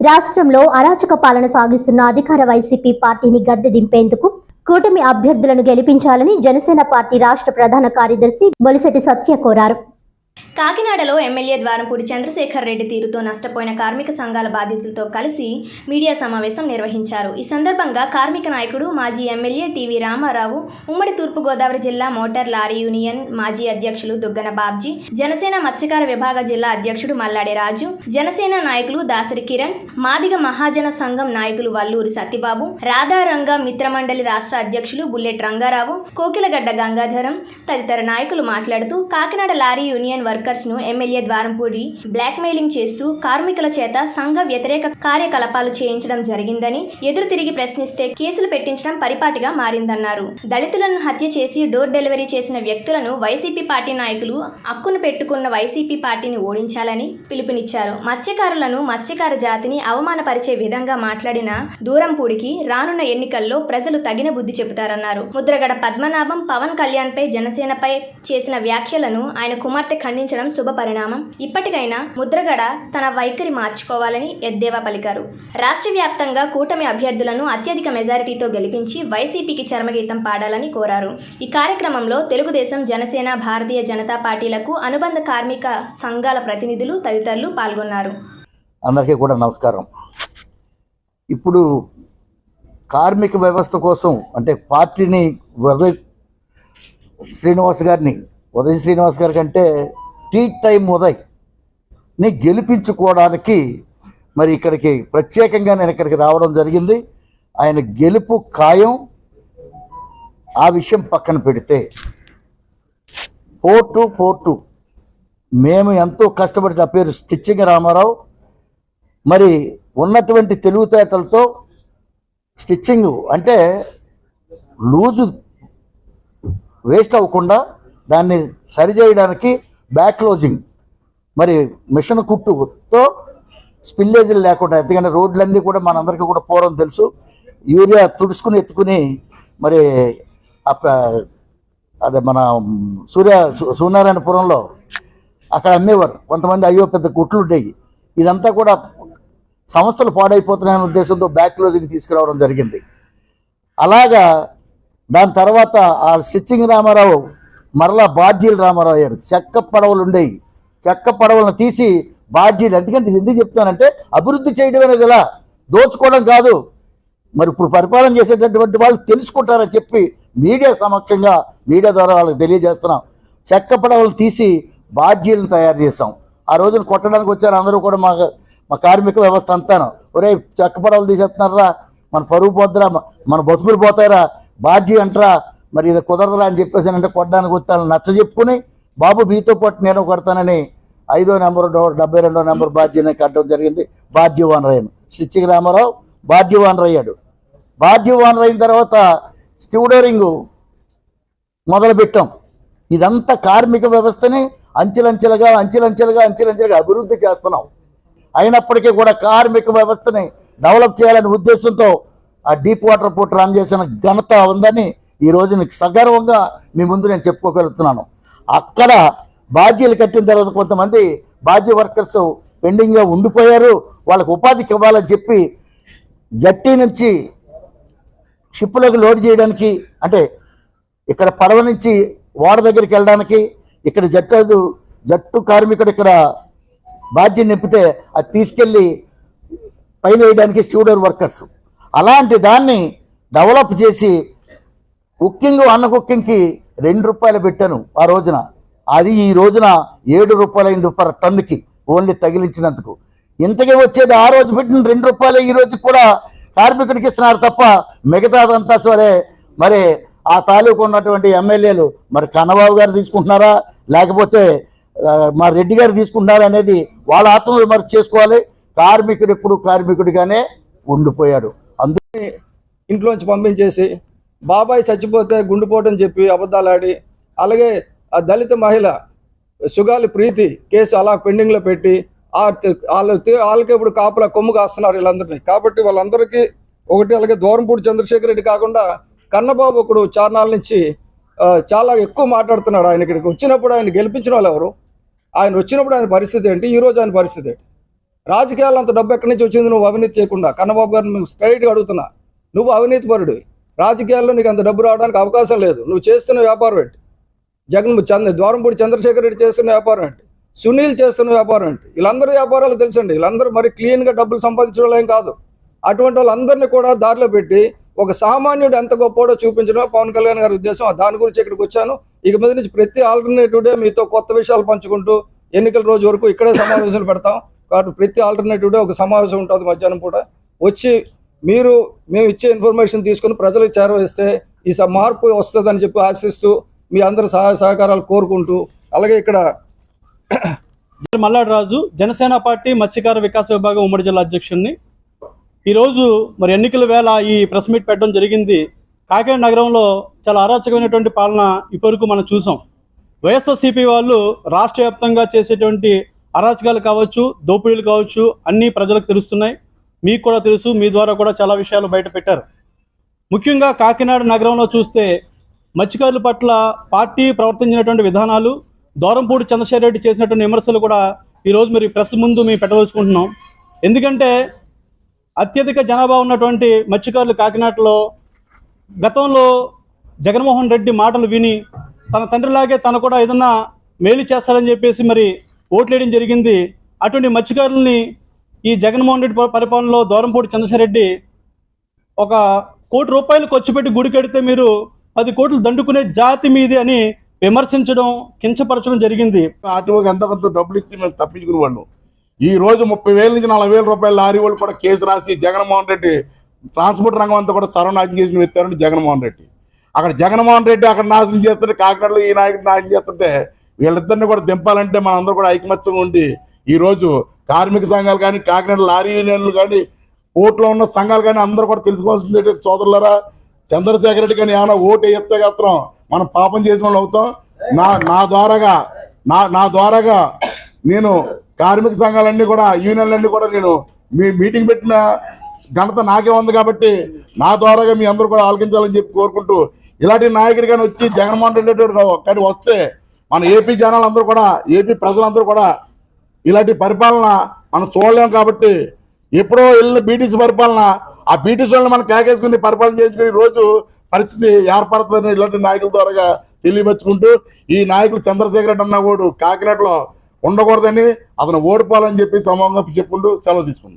రాష్ట్రంలో అరాచక పాలన సాగిస్తున్న అధికార వైసీపీ పార్టీని గద్దె దింపేందుకు కూటమి అభ్యర్థులను గెలిపించాలని జనసేన పార్టీ రాష్ట్ర ప్రధాన కార్యదర్శి బొలిసెటి సత్య కోరారు. కాకినాడలో ఎమ్మెల్యే ద్వారంపూడి చంద్రశేఖర్ రెడ్డి తీరుతో నష్టపోయిన కార్మిక సంఘాల బాధితులతో కలిసి మీడియా సమావేశం నిర్వహించారు. ఈ సందర్భంగా కార్మిక నాయకుడు మాజీ ఎమ్మెల్యే టీవీ రామారావు ఉమ్మడి తూర్పుగోదావరి జిల్లా మోటార్ లారీ యూనియన్ మాజీ అధ్యక్షులు దుగ్గన బాబ్జీ జనసేన మత్స్యకార విభాగ జిల్లా అధ్యక్షుడు మల్లాడి రాజు జనసేన నాయకులు దాసరి కిరణ్ మాదిగ మహాజన సంఘం నాయకులు వల్లూరి సత్యబాబు రాధారంగ మిత్రమండలి రాష్ట్ర అధ్యక్షులు బుల్లెట్ రంగారావు కోకిలగడ్డ గంగాధరం తదితర నాయకులు మాట్లాడుతూ కాకినాడ లారీ యూనియన్ వర్కర్స్ను ఎమ్మెల్యే ద్వారంపూడి బ్లాక్మెయిలింగ్ చేస్తూ కార్మికుల చేత సంఘ వ్యతిరేక కార్యకలాపాలు చేయించడం జరిగిందని ఎదురు తిరిగి ప్రశ్నిస్తే కేసులు పెట్టించడం పరిపాటిగా మారిందన్నారు. దళితులను హత్య చేసి డోర్ డెలివరీ చేసిన వ్యక్తులను వైసీపీ పార్టీ నాయకులు అక్కును పెట్టుకున్న వైసీపీ పార్టీని ఓడించాలని పిలుపునిచ్చారు. మత్స్యకారులను మత్స్యకార జాతిని అవమానపరిచే విధంగా మాట్లాడిన దూరంపూడికి రానున్న ఎన్నికల్లో ప్రజలు తగిన బుద్ధి చెబుతారన్నారు. ముద్రగడ పద్మనాభం పవన్ కళ్యాణ్ పై జనసేనపై చేసిన వ్యాఖ్యలను ఆయన కుమార్తె ఖండించడం శుభ పరిణామం. ఇప్పటికైనా ముద్రగడ తన వైఖరి మార్చుకోవాలని ఎద్దేవా పలికారు. రాష్ట్ర వ్యాప్తంగా కూటమి అభ్యర్థులను అత్యధిక మెజారిటీతో గెలిపించి వైసీపీకి చరమగీతం పాడాలని కోరారు. ఈ కార్యక్రమంలో తెలుగుదేశం జనసేన భారతీయ జనతా పార్టీలకు అనుబంధ కార్మిక సంఘాల ప్రతినిధులు తదితరులు పాల్గొన్నారు. అందరికీ కూడా నమస్కారం. ఇప్పుడు కార్మిక వ్యవస్థ కోసం అంటే పార్టీని ఉదయ్ శ్రీనివాస్ గారిని ఉదయ్ శ్రీనివాస్ గారి కంటే టీ టైం ఉదయ్ని గెలిపించుకోవడానికి మరి ఇక్కడికి ప్రత్యేకంగా నేను ఇక్కడికి రావడం జరిగింది. ఆయన గెలుపు ఖాయం. ఆ విషయం పక్కన పెడితే పోర్టు పోర్టు మేము ఎంతో కష్టపడి నా పేరు స్టిచ్చింగ్ రామారావు. మరి ఉన్నటువంటి తెలివితేటలతో స్టిచ్చింగ్ అంటే లూజు వేస్ట్ అవ్వకుండా దాన్ని సరిచేయడానికి బ్యాక్ క్లోజింగ్ మరి మిషన్ కుట్టుతో స్పిల్లేజీలు లేకుండా ఎందుకంటే రోడ్లన్నీ కూడా మనందరికీ కూడా పూర్వం తెలుసు. యూరియా తుడుచుకుని ఎత్తుకుని మరి అదే మన సూర్య సూర్యనారాయణపురంలో అక్కడ అమ్మేవారు. కొంతమంది అయ్యో పెద్ద కుట్లు ఉండేవి ఇదంతా కూడా సంస్థలు పాడైపోతున్నాయనే ఉద్దేశంతో బ్యాక్ క్లోజింగ్ తీసుకురావడం జరిగింది. అలాగా దాని తర్వాత ఆ స్టిచ్చింగ్ రామారావు మరలా బాధ్యులు రామారావు అయ్యాడు. చెక్క పడవలు ఉండేవి చెక్క పడవలను తీసి బాధ్యులు ఎందుకంటే ఎందుకు చెప్తానంటే అభివృద్ధి చేయడం అనేది ఎలా? దోచుకోవడం కాదు. మరి ఇప్పుడు పరిపాలన చేసేటటువంటి వాళ్ళు తెలుసుకుంటారని చెప్పి మీడియా సమక్షంగా మీడియా ద్వారా వాళ్ళకి తెలియజేస్తున్నాం. చెక్క పడవలు తీసి బాధ్యులను తయారు చేసాం ఆ రోజున కొట్టడానికి వచ్చారు అందరూ కూడా మా మా కార్మిక వ్యవస్థ అంతాను. ఒరే చెక్క పడవలు తీసేస్తున్నారా? మన పరువు పోద్దురా? మన బతుకులు పోతారా బాధ్య అంటారా? మరి ఇది కుదరదురా అని చెప్పేసి అంటే కొట్టడానికి వచ్చాను నచ్చ చెప్పుకుని బాబు మీతో పాటు నేను కొడతానని ఐదో నెంబర్ డెబ్బై రెండో నెంబర్ బాధ్యని కట్టడం జరిగింది. బాధ్యవానర్ అయ్యాను స్టిచ్చింగ్ రామారావు బాధ్యవానర్ బాధ్యవానరైన తర్వాత స్టూడరింగ్ మొదలుపెట్టాం. ఇదంతా కార్మిక వ్యవస్థని అంచెలంచెలుగా అంచెలంచెలుగా అంచెలంచెలుగా అభివృద్ధి చేస్తున్నాం. అయినప్పటికీ కూడా కార్మిక వ్యవస్థని డెవలప్ చేయాలనే ఉద్దేశంతో ఆ డీప్ వాటర్ పోర్ట్ రన్ చేసిన ఘనత ఉందని ఈ మీకు సగర్వంగా మీ ముందు నేను చెప్పుకోగలుగుతున్నాను. అక్కడ బాధ్యలు కట్టిన తర్వాత కొంతమంది బాధ్య వర్కర్స్ పెండింగ్గా ఉండిపోయారు. వాళ్ళకి ఉపాధికి ఇవ్వాలని చెప్పి జట్టి నుంచి షిప్లోకి లోడ్ చేయడానికి అంటే ఇక్కడ పడవ నుంచి ఓడ దగ్గరికి వెళ్ళడానికి ఇక్కడ జట్టు జట్టు కార్మికుడు ఇక్కడ బాధ్యం నింపితే అది తీసుకెళ్ళి పైన వేయడానికి స్టూడర్ వర్కర్స్. అలాంటి దాన్ని డెవలప్ చేసి కుక్కింగ్ అన్న కుక్కింగ్కి రెండు రూపాయలు పెట్టాను ఆ రోజున. అది ఈ రోజున ఏడు రూపాయలైంది పర్ టన్నుకి ఓన్లీ తగిలించినందుకు. ఇంతకీ వచ్చేది ఆ రోజు పెట్టిన రెండు రూపాయలు ఈ రోజు కూడా కార్మికుడికి ఇస్తున్నారు తప్ప మిగతాదంతా సరే మరి ఆ తాలూకు ఉన్నటువంటి ఎమ్మెల్యేలు మరి కన్నబాబు గారు తీసుకుంటున్నారా? లేకపోతే మా రెడ్డి గారు తీసుకుంటున్నారా అనేది వాళ్ళ ఆత్మవిమర్శ చేసుకోవాలి. కార్మికుడు ఎప్పుడు కార్మికుడిగానే ఉండిపోయాడు. అందుకే ఇంట్లోంచి పంపించేసి బాబాయ్ చచ్చిపోతే గుండెపోటని చెప్పి అబద్ధాలాడి అలాగే ఆ దళిత మహిళ సుగాలి ప్రీతి కేసు అలా పెండింగ్లో పెట్టి వాళ్ళు వాళ్ళకి ఇప్పుడు కాపుల కొమ్ము కాస్తున్నారు వీళ్ళందరినీ. కాబట్టి వాళ్ళందరికీ ఒకటి అలాగే దూరంపూడి చంద్రశేఖర్ రెడ్డి కాకుండా కన్నబాబు ఒకడు చార్నాల నుంచి చాలా ఎక్కువ మాట్లాడుతున్నాడు ఆయన ఇక్కడికి. వచ్చినప్పుడు ఆయన గెలిపించిన వాళ్ళు ఎవరు? ఆయన వచ్చినప్పుడు ఆయన పరిస్థితి ఏంటి? ఈ రోజు ఆయన పరిస్థితి ఏంటి? రాజకీయాల్లో అంత డబ్బు ఎక్కడి నుంచి వచ్చింది నువ్వు అవినీతి చేయకుండా? కన్నబాబు గారిని మేము స్ట్రైట్గా అడుగుతున్నా. నువ్వు అవినీతి పరుడివి రాజకీయాల్లో నీకు అంత డబ్బు రావడానికి అవకాశం లేదు. నువ్వు చేస్తున్న వ్యాపారం ఏంటి? జగన్ చంద్ర ద్వారంపూడి చంద్రశేఖర్ రెడ్డి చేస్తున్న వ్యాపారం ఏంటి? సునీల్ చేస్తున్న వ్యాపారం ఏంటి? వీళ్ళందరూ వ్యాపారాలు తెలుసండి. వీళ్ళందరూ మరి క్లీన్గా డబ్బులు సంపాదించడం వాళ్ళేం కాదు. అటువంటి వాళ్ళందరినీ కూడా దారిలో పెట్టి ఒక సామాన్యుడు ఎంత గొప్పోడో చూపించడం పవన్ కళ్యాణ్ గారి ఉద్దేశం. దాని గురించి ఇక్కడికి వచ్చాను. ఇక మీద నుంచి ప్రతి ఆల్టర్నేటివ్ డే మీతో కొత్త విషయాలు పంచుకుంటూ ఎన్నికల రోజు వరకు ఇక్కడే సమావేశాలు పెడతాం. కాబట్టి ప్రతి ఆల్టర్నేటివ్ డే ఒక సమావేశం ఉంటుంది మధ్యాహ్నం పూట. వచ్చి మీరు మేము ఇచ్చే ఇన్ఫర్మేషన్ తీసుకుని ప్రజలకు చేరవేస్తే ఈ మార్పు వస్తుందని చెప్పి ఆశిస్తూ మీ అందరి సహాయ సహకారాలు కోరుకుంటూ అలాగే ఇక్కడ మల్లాడి రాజు జనసేన పార్టీ మత్స్యకార వికాస విభాగం ఉమ్మడి జిల్లా అధ్యక్షుడిని ఈరోజు మరి ఎన్నికల వేళ ఈ ప్రెస్ మీట్ పెట్టడం జరిగింది. కాకినాడ నగరంలో చాలా అరాచకమైనటువంటి పాలన ఇప్పటివరకు మనం చూసాం. వైఎస్ఆర్సీపీ వాళ్ళు రాష్ట్ర వ్యాప్తంగా చేసేటువంటి అరాచకాలు కావచ్చు దోపిడీలు కావచ్చు అన్నీ ప్రజలకు తెలుస్తున్నాయి. మీకు కూడా తెలుసు మీ ద్వారా కూడా చాలా విషయాలు బయట పెట్టారు. ముఖ్యంగా కాకినాడ నగరంలో చూస్తే మత్స్యకారుల పట్ల పార్టీ ప్రవర్తించినటువంటి విధానాలు దూరంపూడి చంద్రశేఖర్ రెడ్డి చేసినటువంటి విమర్శలు కూడా ఈరోజు మరి ప్రెస్ ముందు మేము పెట్టదలుచుకుంటున్నాం. ఎందుకంటే అత్యధిక జనాభా ఉన్నటువంటి మత్స్యకారులు కాకినాడలో గతంలో జగన్మోహన్ రెడ్డి మాటలు విని తన తండ్రిలాగే తను కూడా ఏదన్నా మేలు చేస్తాడని చెప్పేసి మరి ఓట్లేయడం జరిగింది. అటువంటి మత్స్యకారుల్ని ఈ జగన్మోహన్ రెడ్డి పరిపాలనలో దూరంపూడి చంద్రశేఖర్ రెడ్డి ఒక కోటి రూపాయలు ఖర్చు పెట్టి గుడికెడితే మీరు పది కోట్లు దండుకునే జాతి మీది అని విమర్శించడం కించపరచడం జరిగింది. ఆర్టీఓకి ఎంత కొంత డబ్బులు ఇచ్చి మేము తప్పించుకుని వాళ్ళు ఈ రోజు ముప్పై వేల నుంచి నలభై వేల రూపాయల లారీ వాళ్ళు కూడా కేసు రాసి జగన్మోహన్ రెడ్డి ట్రాన్స్పోర్ట్ రంగం అంతా కూడా సర్వనాశనం చేసిన వ్యక్తి జగన్మోహన్ రెడ్డి. అక్కడ జగన్మోహన్ రెడ్డి అక్కడ నాశనం చేస్తుంటే కాకినాడలో ఈ నాయకుడు నాశనం చేస్తుంటే వీళ్ళిద్దరిని కూడా దింపాలంటే మనందరూ కూడా ఐకమత్యంగా ఉండి ఈరోజు కార్మిక సంఘాలు కానీ కాకినాడ లారీ యూనియన్లు కానీ ఓట్లో ఉన్న సంఘాలు కానీ అందరూ కూడా తెలుసుకోవాల్సింది ఏంటంటే సోదరులరా చంద్రశేఖర్ రెడ్డి కానీ ఏమైనా ఓటు వేస్తే మాత్రం మనం పాపం చేసిన వాళ్ళు అవుతాం. నా నా ద్వారాగా నా నా ద్వారాగా నేను కార్మిక సంఘాలన్నీ కూడా యూనియన్లన్నీ కూడా నేను మీ మీటింగ్ పెట్టిన ఘనత నాకే ఉంది కాబట్టి నా ద్వారాగా మీ అందరూ కూడా ఆలకించాలని చెప్పి కోరుకుంటూ ఇలాంటి నాయకుడు కానీ వచ్చి జగన్మోహన్ రెడ్డి కానీ వస్తే మన ఏపీ జనాలు అందరూ కూడా ఏపీ ప్రజలందరూ కూడా ఇలాంటి పరిపాలన మనం చూడలేం కాబట్టి ఎప్పుడో వెళ్ళిన బీటీసీ పరిపాలన ఆ బీటీసీ వాళ్ళని మనం కేకేసుకుని పరిపాలన చేసుకుని రోజు పరిస్థితి ఏర్పడుతుందని ఇలాంటి నాయకుల ద్వారా తెలియపరుచుకుంటూ ఈ నాయకులు చంద్రశేఖర్ రెడ్డి అన్న కూడా కాకినాడలో ఉండకూడదని అతను ఓడిపోవాలని చెప్పి సమూహంగా చెప్పుకుంటూ సెలవు తీసుకుంది.